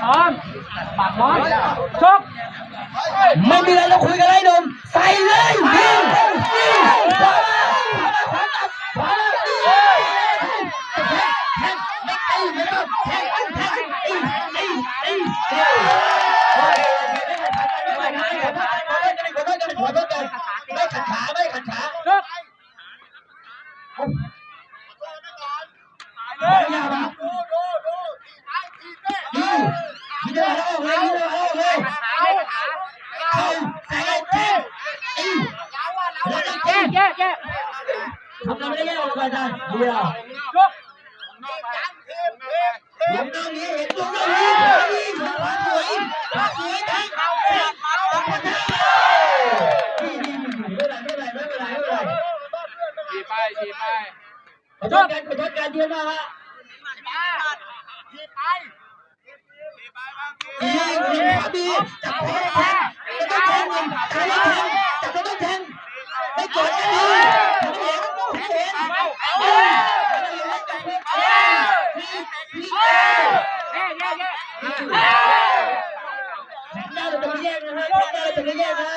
พร้อมปากพร้อมชกไม่มีอะไรเราคุยกันเลยหนุ่มใส่เลยงยิงไม่ขัดขาไม่ขัดขา ชก ยาวมาดูมีเดินออกเลยมีเดินออกเลย ขาไม่ขา เข้าใส่เลยเต้นอีแล้วก็แก้เต้นแก้แก้ทำอะไรไม่ได้ออกมาได้เดียวชกเห็นตรงนี้เห็นตรงนี้สวยสวยทั้งเขาเลยนี่นี่นี่ไม่เป็นไรไม่เป็นไรไม่เป็นไรไม่เป็นไรขี่ไปขี่ไปขอโทษกันขอโทษกันเดียวนะฮะดีดีขวาดีจับคอแทงจะต้องแท งหนึ่งจับต้องแทงจับต้องแทงไม่กดกันดีผมเห็นผมเห็นเอ้ยจับมือเอ้ยนี่นี่เอ้ยแก้แก้แก้แทงได้เราจะไม่แทงได้เราจะไม่แยกนะ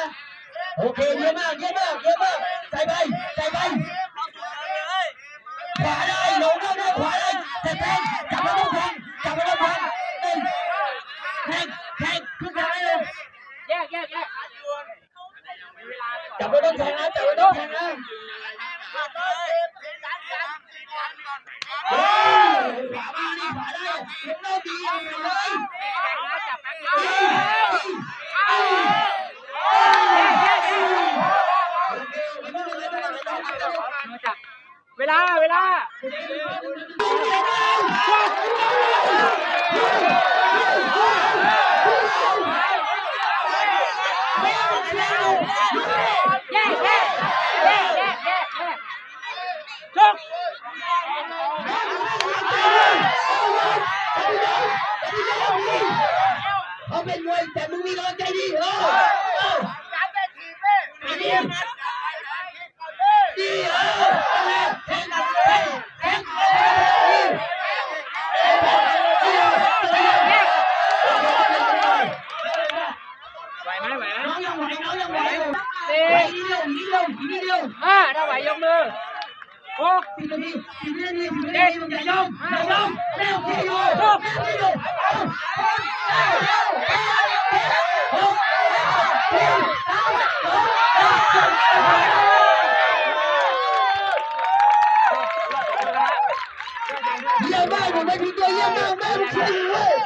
โอเคเยอะมากเยอะมากเยอะมากใส่ไปใส่ไปขวาได้ลงได้ด้วยขวาได้แต่แทงจับไม่ต้องแทงจับไม่ต้องแทงหนึ่งแทงแทงขึ้นทางให้ลง แก้แก้แก้ จับไม่ต้องแทงนะจับไม่ต้องแทงนะเฮ้ยขวามาดิขวาได้เห็นเราดีเลยจับแป๊บเดียวจับเวลา เวลา แย่แย่แย่แย่แย่แย่ชก เขาเป็นมวยแต่มึงมีกำลังใจดีเออเออดีดีเออ ha đâu vậy ông đưa một hai Hãy subscribe cho kênh Ghiền Mì Gõ Để không bỏ lỡ những video hấp dẫn